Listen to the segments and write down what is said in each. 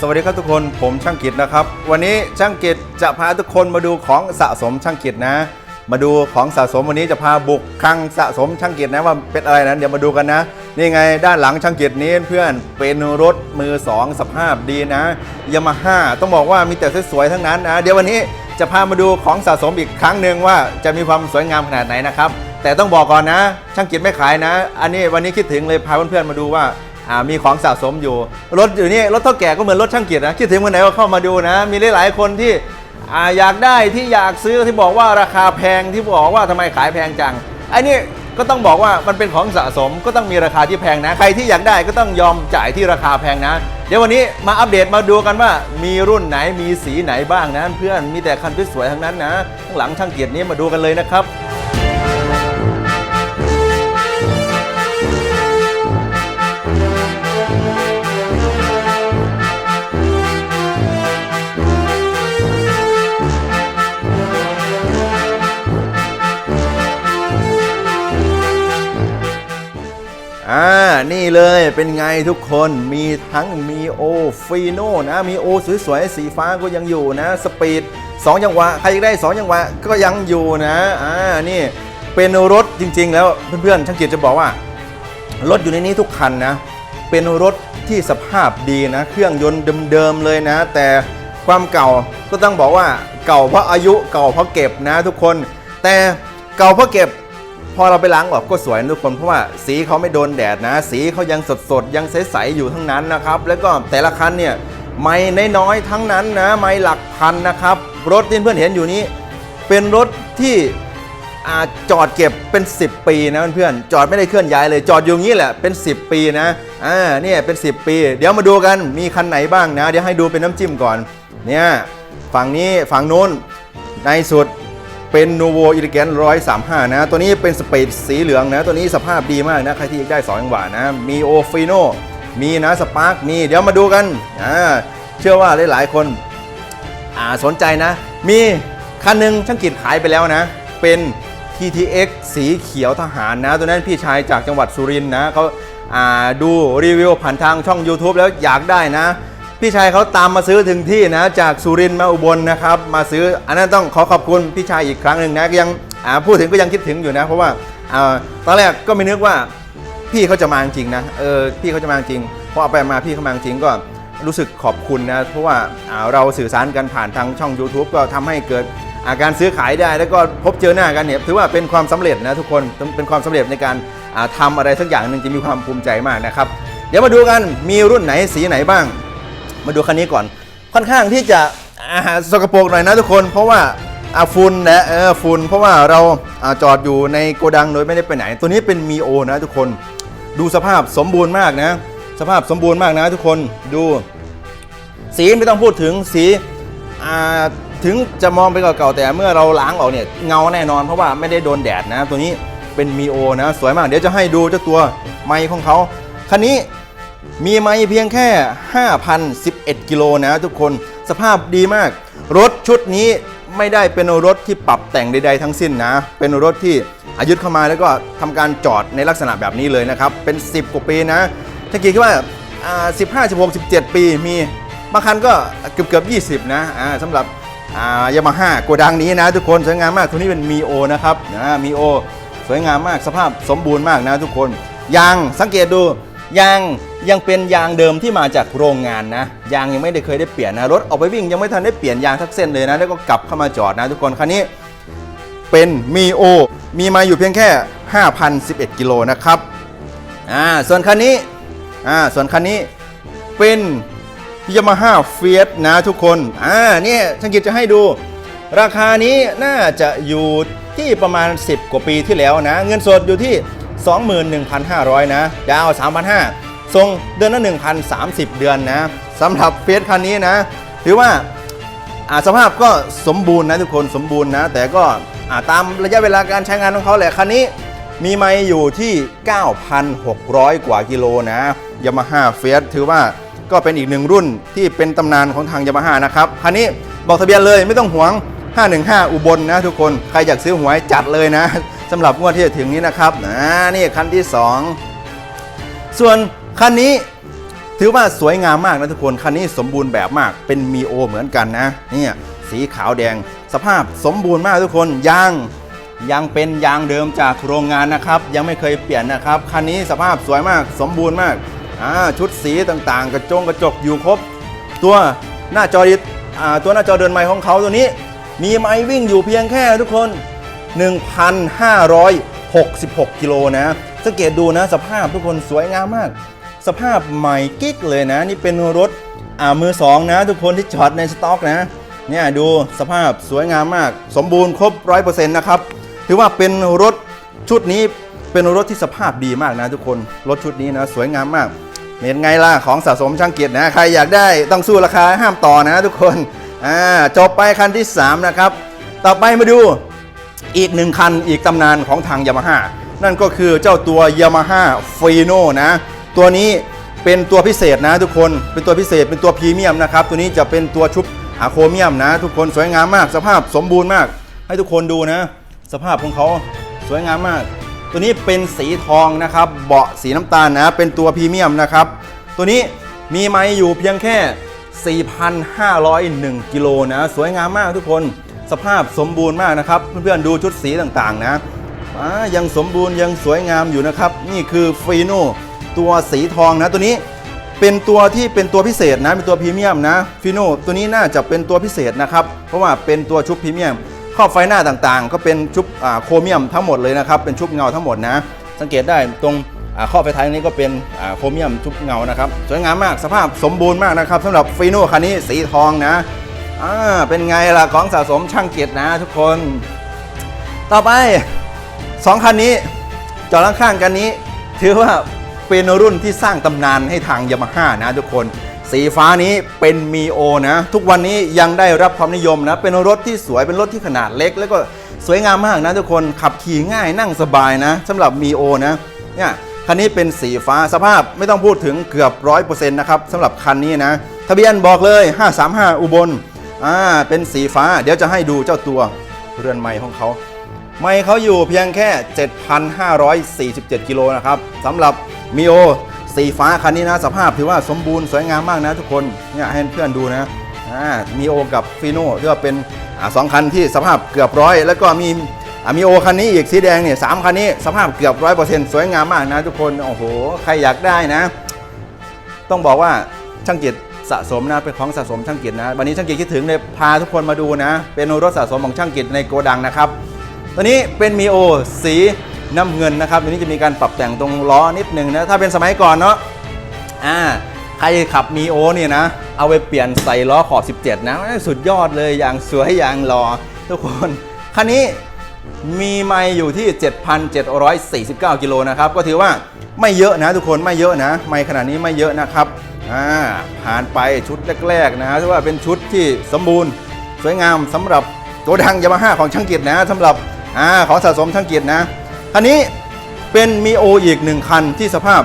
สวัสดีครับทุกคนผมช่างกิจนะครับ วันนี้ช่างกิจจะพาทุกคนมาดูของสะสมช่างกิจนะ มาดูของสะสมวันนี้จะพาบุกคลังสะสมช่างกิจนะว่าเป็นอะไรนั้นเดี๋ยวมาดูกันนะ นี่ไงด้านหลังช่างกิจนี้เพื่อนเป็นรถมือสองสภาพดีนะยามาฮ่าต้องบอกว่ามีแต่สวยๆทั้งนั้นนะเดี๋ยววันนี้จะพามาดูของสะสมอีกครั้งหนึ่งว่าจะมีความสวยงามขนาดไหนนะครับแต่ต้องบอกก่อนนะ ช่างกิจไม่ขายนะ อันนี้วันนี้คิดถึงเลยพาเพื่อนๆมาดูว่า อ่ามีของสะสมอยู่ รถอยู่นี่รถเท่าแก่ก็เหมือนรถช่างเกียรตินะคิดถึงวันไหนก็เข้ามาดูนะ มีหลายๆคนที่อ่าอยากได้ที่อยากซื้อที่บอกว่าราคาแพงที่บอกว่าทำไมขายแพงจังไอ้นี่ก็ต้องบอกว่ามันเป็นของสะสมก็ต้องมีราคาที่แพงนะ ใครที่อยากได้ก็ต้องยอมจ่ายที่ราคาแพงนะ เดี๋ยววันนี้มาอัปเดตมาดูกันว่า มีรุ่นไหนมีสีไหนบ้างนะเพื่อนมีแต่คันสวยๆทั้งนั้นนะข้างหลังช่างเกียรตินี้มาดูกันเลยนะครับ อ่า นี่เลยเป็นไงทุกคนมีทั้งมีโอฟีโน่นะ มีโอสวยๆ สีฟ้าก็ยังอยู่นะ สปีด2จังหวะ ใครได้ 2 จังหวะ ก็ยังอยู่นะ อ่า นี่เป็นรถจริง ๆ แล้วเพื่อนๆช่างเกียรติจะบอกว่า รถอยู่ในนี้ทุกคันนะ เป็นรถที่สภาพดีนะ เครื่องยนต์เดิมๆเลยนะ แต่ความเก่าก็ต้องบอกว่าเก่าเพราะอายุเก่าเพราะเก็บนะทุกคน แต่เก่าเพราะเก็บ พอเราไปล้างออกก็สวยทุกคนเพราะว่าสีเขาไม่โดนแดดนะ สีเขายังสดๆยังใสๆอยู่ทั้งนั้นนะครับ แล้วก็แต่ละคันเนี่ยไม่น้อยๆทั้งนั้นนะไม่หลักพันนะครับ รถที่เพื่อนเห็นอยู่นี้ เป็นรถที่อจอดเก็บเป็น 10 ปีนะเพื่อนๆจอดไม่ได้เคลื่อนย้ายเลยจอดอยู่งนี้แหละเป็น 10 ปีนะอ่าเนี่ยเป็น 10 ปี เดี๋ยวมาดูกันมีคันไหนบ้างนะ เดี๋ยวให้ดูเป็นน้ำจิ้มก่อนเนี่ยฝั่งนี้ฝั่งนู้นในสุด เป็น n o v o i l e g a n 135 นะ ตัวนี้เป็นสเปซสีเหลืองนะ ตัวนี้สภาพดีมากนะ ใครที่อยากได้2จังหวะนะ มีโอฟิโนมีนะสปาร์กมี เดี๋ยวมาดูกันอ่าเชื่อว่าหลาย ๆ คนอ่าสนใจนะ มีคันหนึ่งช่างกิจขายไปแล้วนะ เป็น TTX สีเขียวทหารนะ ตัวนั้นพี่ชายจากจังหวัดสุรินทร์นะเขาาดูรีวิวผ่านทางช่อง YouTube แล้วอยากได้นะ พี่ชายเขาตามมาซื้อถึงที่นะ จากสุรินทร์มาอุบลนะครับ มาซื้ออันนั้นต้องขอขอบคุณพี่ชายอีกครั้งหนึ่งนะยังพูดถึงก็ยังคิดถึงอยู่นะ เพราะว่าอตอนแรกก็ไม่นึกว่าพี่เขาจะมาจริงนะเออพี่เขาจะมาจริงพอเอาไปมาพี่เขามาจริงก็รู้สึกขอบคุณนะ เพราะว่าอ่าเราสื่อสารกันผ่านทางช่อง YouTube ก็ทำให้เกิดอาการซื้อขายได้แล้วก็พบเจอหน้ากันเนี่ยถือว่าเป็นความสำเร็จนะทุกคนเป็นความสำเร็จในการาทำอะไรสักอย่างหนึ่งจะมีความภูมิใจมากนะครับ เดี๋ยวมาดูกันมีรุ่นไหนสีไหนบ้าง มาดูคันนี้ก่อน ค่อนข้างที่จะสกปรกหน่อยนะทุกคน เพราะว่าอาฝุ่นนะเออฝุ่นเพราะว่าเราอาจอดอยู่ในโกดังโดยไม่ได้ไปไหน ตัวนี้เป็นมีโอนะทุกคน ดูสภาพสมบูรณ์มากนะ สภาพสมบูรณ์มากนะทุกคนดู สีไม่ต้องพูดถึงสีถึงจะมองไปเก่าๆแต่เมื่อเราล้างออกเนี่ยเงาแน่นอนเพราะว่าไม่ได้โดนแดดนะ ตัวนี้เป็นมีโอนะ สวยมากเดี๋ยวจะให้ดูเจ้าตัวไมค์ของเขาคันนี้ มีไม้เพียงแค่ 5,011 กิโลนะทุกคนสภาพดีมาก รถชุดนี้ไม่ได้เป็นรถที่ปรับแต่งใดๆทั้งสิ้นนะ เป็นรถที่อายุเข้ามาแล้วก็ทำการจอดในลักษณะแบบนี้เลยนะครับ เป็น 10 กว่าปีนะถ้าคิดว่าอ่า15 16 17ปีมีบางคันก็เกือบเกือบ20นะอ่าสำหรับยามาฮ่าโกดังนี้นะ ทุกคนสวยงามมากตัวนี้เป็นมีโอนะครับนะมีโอสวยงามมากสภาพสมบูรณ์มากนะทุกคนยางสังเกตดู ยางยังเป็นยางเดิมที่มาจากโรงงานนะ ยางยังไม่ได้เคยได้เปลี่ยนนะ รถออกไปวิ่งยังไม่ทันได้เปลี่ยนยางทักเส้นเลยนะ แล้วก็กลับเข้ามาจอดนะทุกคน คันนี้เป็นมีโอ มีมาอยู่เพียงแค่ 5,011 กิโลนะครับ อ่า ส่วนคันนี้ อ่า ส่วนคันนี้เป็นยามาฮ่าเฟียสนะทุกคน อ่า เนี่ยช่างกิจจะให้ดู ราคานี้น่าจะอยู่ที่ประมาณ 10 กว่าปีที่แล้วนะ เงินสดอยู่ที่ 21,500 นะ ดาว 3,500ส่งเดือนละ1,030 เดือนนะสำหรับเฟสคันนี้นะ ถือว่าอาสภาพก็สมบูรณ์นะทุกคนสมบูรณ์นะ แต่ก็อาตามระยะเวลาการใช้งานของเขาแหละคันนี้มีไมล์อยู่ที่ 9,600 กว่ากิโลนะยามาฮ่าเฟสถือว่าก็เป็นอีกหนึ่งรุ่นที่เป็นตำนานของทางยามาฮ่านะครับคันนี้บอกทะเบียนเลยไม่ต้องห่วง 515 อุบลนะทุกคน ใครอยากซื้อหวยจัดเลยนะ สำหรับงวดที่จะถึงนี้นะครับนะนี่คันที่ 2 ส่วนคันนี้ถือว่าสวยงามมากนะทุกคนคันนี้สมบูรณ์แบบมากเป็นมีโอเหมือนกันนะเนี่ยสีขาวแดง สภาพสมบูรณ์มากทุกคนยางยังเป็นยางเดิมจากโรงงานนะครับ ยังไม่เคยเปลี่ยนนะครับคันนี้สภาพสวยมากสมบูรณ์มากอ่าชุดสีต่างๆ กระจงกระจกอยู่ครบ ตัวหน้าจอดิอ่าตัวหน้าจอเดินไม้ของเขาตัวนี้ มีไม้วิ่งอยู่เพียงแค่ทุกคน 1,566 กิโลนะสังเกตดูนะสภาพทุกคนสวยงามมาก สภาพใหม่กิ๊กเลยนะ นี่เป็นรถอ่ามือสองนะ ทุกคนที่จอดในสต็อกนะเนี่ยดูสภาพสวยงามมาก สมบูรณ์ครบ 100%นะครับ ถือว่าเป็นรถชุดนี้เป็นรถที่สภาพดีมากนะทุกคน รถชุดนี้นะสวยงามมากเป็นไงล่ะของสะสมช่างเกียรตินะ ใครอยากได้ต้องสู้ราคาห้ามต่อนะทุกคนอ่าจบไปคันที่ 3 นะครับ ต่อไปมาดู อีกหนึ่งคันอีกตำนานของทางยามาฮ่านั่นก็คือเจ้าตัว Yamaha f i n o นะ ตัวนี้เป็นตัวพิเศษนะทุกคนเป็นตัวพิเศษเป็นตัวพรีเมียมนะครับ ตัวนี้จะเป็นตัวชุบอะโครเมียมนะ ทุกคนสวยงามมาก สภาพสมบูรณ์มาก ให้ทุกคนดูนะ สภาพของเขาสวยงามมาก ตัวนี้เป็นสีทองนะครับ เบาะสีน้ำตาลนะ เป็นตัวพรีเมียมนะครับ ตัวนี้มีไม้อยู่เพียงแค่ 4,501กิโลนะ สวยงามมากทุกคน สภาพสมบูรณ์มากนะครับ เพื่อนๆดูชุดสีต่างๆนะยังสมบูรณ์ยังสวยงามอยู่นะครับ นี่คือฟีโนตัวสีทองนะตัวนี้เป็นตัวที่เป็นตัวพิเศษนะเป็นตัวพรีเมียมนะฟีโนตัวนี้น่าจะเป็นตัวพิเศษนะครับ เพราะว่าเป็นตัวชุบพรีเมียมครอไฟหน้าต่างๆ ก็เป็นชุบโครเมียมทั้งหมดเลยนะครับเป็นชุบเงาทั้งหมดนะ สังเกตได้ตรงอ่าครอไฟท้ายนี้ก็เป็นโครเมียมชุบเงานะครับสวยงามมากสภาพสมบูรณ์มากนะครับสำหรับฟีโน่คันนี้สีทองนะ อ่าเป็นไงล่ะของสะสมช่างเกียรตินะทุกคน ต่อไป 2 คันนี้ จอดข้างๆกันนี้ ถือว่าเป็นรุ่นที่สร้างตำนานให้ทางยามาฮ่านะทุกคน สีฟ้านี้เป็นมีโอนะ ทุกวันนี้ยังได้รับความนิยมนะ เป็นรถที่สวยเป็นรถที่ขนาดเล็ก แล้วก็สวยงามมากนะทุกคนขับขี่ง่ายนั่งสบายนะสำหรับมีโอนะเนี่ยคันนี้เป็นสีฟ้าสภาพไม่ต้องพูดถึงเกือบร้อยเปอร์เซ็นต์นะครับสำหรับคันนี้นะ ทะเบียนบอกเลย 535 อุบล อ่าเป็นสีฟ้าเดี๋ยวจะให้ดูเจ้าตัวเรือนไม้ของเขาไม่เขาอยู่เพียงแค่ 7,547 กิโลนะครับสำหรับมีโอสีฟ้าคันนี้นะสภาพถือว่าสมบูรณ์สวยงามมากนะทุกคนเนี่ยให้เพื่อนดูนะมีโอกับฟีโน่ที่ว่าเป็นอสองคันที่สภาพเกือบร้อยแล้วก็มีมีโอคันนี้อีกสีแดงเนี่ยสามคันนี้สภาพเกือบร้อยเปอร์เซ็นต์สวยงามมากนะทุกคนโอ้โหใครอยากได้นะ ต้องบอกว่าช่างเกียรติ สะสมนะเป็นของสะสมช่างเกียรตินะ วันนี้ช่างเกียรติคิดถึงเลยพาทุกคนมาดูนะ เป็นรถสะสมของช่างเกียรติในโกดังนะครับตัวนี้เป็นมีโอสีน้ำเงินนะครับตัวนี้จะมีการปรับแต่งตรงล้อนิดนึงนะถ้าเป็นสมัยก่อนเนาะอ่าใครขับมีโอเนี่ยนะ เอาไปเปลี่ยนใส่ล้อขอบ 17 นะสุดยอดเลยอย่างสวยอย่างหล่อทุกคนคันนี้มีไมล์อยู่ที่ 7,749 กิโลนะครับ ก็ถือว่าไม่เยอะนะทุกคนไม่เยอะนะ ไมล์ขนาดนี้ไม่เยอะนะครับ อ่าผ่านไปชุดแรกๆนะถือว่าเป็นชุดที่สมบูรณ์ สวยงามสำหรับตัวดังยามาฮ่าของช่างกียรตินะสำหรับอ่าของสะสมช่างกียรตินะคันนี้เป็นมีโออีกหนึ่งคันที่สภาพ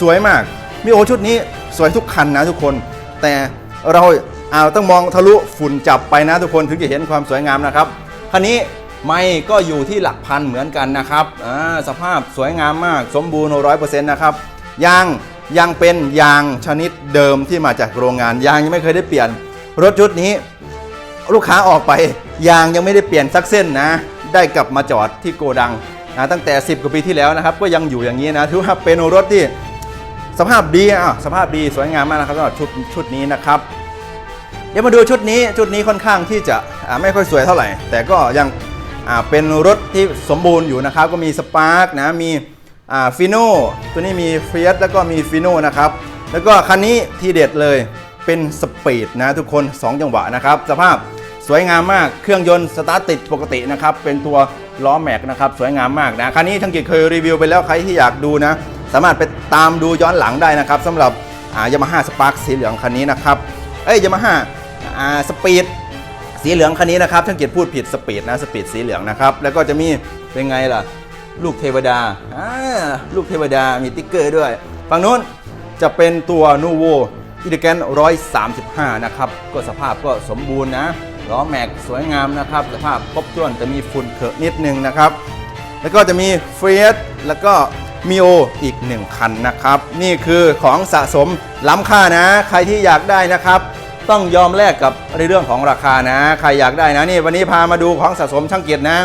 สวยมากมีโอชุดนี้สวยทุกคันนะทุกคน แต่เราเอาต้องมองทะลุฝุ่นจับไปนะทุกคนถึงจะเห็นความสวยงามนะครับคันนี้ไม่ก็อยู่ที่หลักพันเหมือนกันนะครับสภาพสวยงามมากสมบูรณ์ร้อยเปอร์เซ็นต์นะครับยาง ยังเป็นยางชนิดเดิมที่มาจากโรงงาน ยางยังไม่เคยได้เปลี่ยน รถชุดนี้ ลูกค้าออกไป ยางยังไม่ได้เปลี่ยนสักเส้นนะ ได้กลับมาจอดที่โกดังนะตั้งแต่ 10 กว่าปีที่แล้วนะครับ ก็ยังอยู่อย่างนี้นะถือว่าเป็นรถที่สภาพดีอะสภาพดีสวยงามมากนะครับสำหรับชุดชุดนี้นะครับ เดี๋ยวมาดูชุดนี้ชุดนี้ค่อนข้างที่จะไม่ค่อยสวยเท่าไหร่ แต่ก็ยังเป็นรถที่สมบูรณ์อยู่นะครับ ก็มีสปาร์กนะมี ฟิโน่ตัวนี้มีเฟียสแล้วก็มีฟิโน่นะครับ แล้วก็คันนี้ที่เด็ดเลยเป็นสปีดนะทุกคน 2 จังหวะนะครับ สภาพสวยงามมากเครื่องยนต์สตาร์ทติดปกตินะครับ เป็นตัวล้อแม็กนะครับ สวยงามมากนะ คันนี้ทั้งกิจเคยรีวิวไปแล้วใครที่อยากดูนะ สามารถไปตามดูย้อนหลังได้นะครับสำหรับยามาฮ่าสปาร์คสีเหลืองคันนี้นะครับ เอ้ยยามาฮ่าสปีดสีเหลืองคันนี้นะครับช่างเกียร์พูดผิดสปีดนะสปีดสีเหลืองนะครับแล้วก็จะมีเป็นไงล่ะ ลูกเทวดาอ่าลูกเทวดามีติ๊กเกอร์ด้วย ฝั่งนู้นจะเป็นตัวนูโวอิเดแกน135 นะครับ ก็สภาพก็สมบูรณ์นะล้อแม็กสวยงามนะครับ สภาพครบถ้วนจะมีฝุ่นเถอะนิดนึงนะครับ แล้วก็จะมีเฟียสแล้วก็มีโออีก 1 คันนะครับ นี่คือของสะสมล้ำค่านะ ใครที่อยากได้นะครับ ต้องยอมแลกกับในเรื่องของราคานะ ใครอยากได้นะนี่วันนี้พามาดูของสะสมช่างเกียรตินะ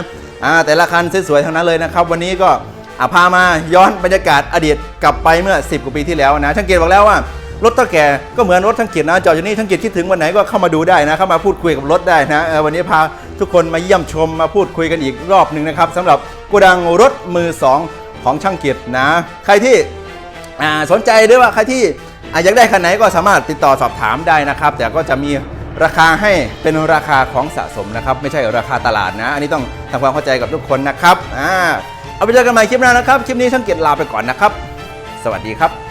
อ่าแต่ละคันสวยๆทั้งนั้นเลยนะครับ วันนี้ก็อะพามาย้อนบรรยากาศอดีตกลับไปเมื่อ 10 กว่าปีที่แล้วนะช่างเกียรติบอกแล้วว่ารถตะแก่ก็เหมือนรถช่างเกียรตินะจอดอยู่นี่ช่างเกียรติคิดถึงวันไหนก็เข้ามาดูได้นะเข้ามาพูดคุยกับรถได้นะวันนี้พาทุกคนมาเยี่ยมชมมาพูดคุยกันอีกรอบหนึ่งนะครับสำหรับโกดังรถมือสองของช่างเกียรตินะ ใครที่สนใจด้วยว่าใครที่อะอยากได้คันไหนก็สามารถติดต่อสอบถามได้นะครับ แต่ก็จะมี ราคาให้เป็นราคาของสะสมนะครับ ไม่ใช่ราคาตลาดนะ อันนี้ต้องทำความเข้าใจกับทุกคนนะครับอ่าเอาไปเจอกันใหม่คลิปหน้านะครับ คลิปนี้ช่างเกียรติลาไปก่อนนะครับ สวัสดีครับ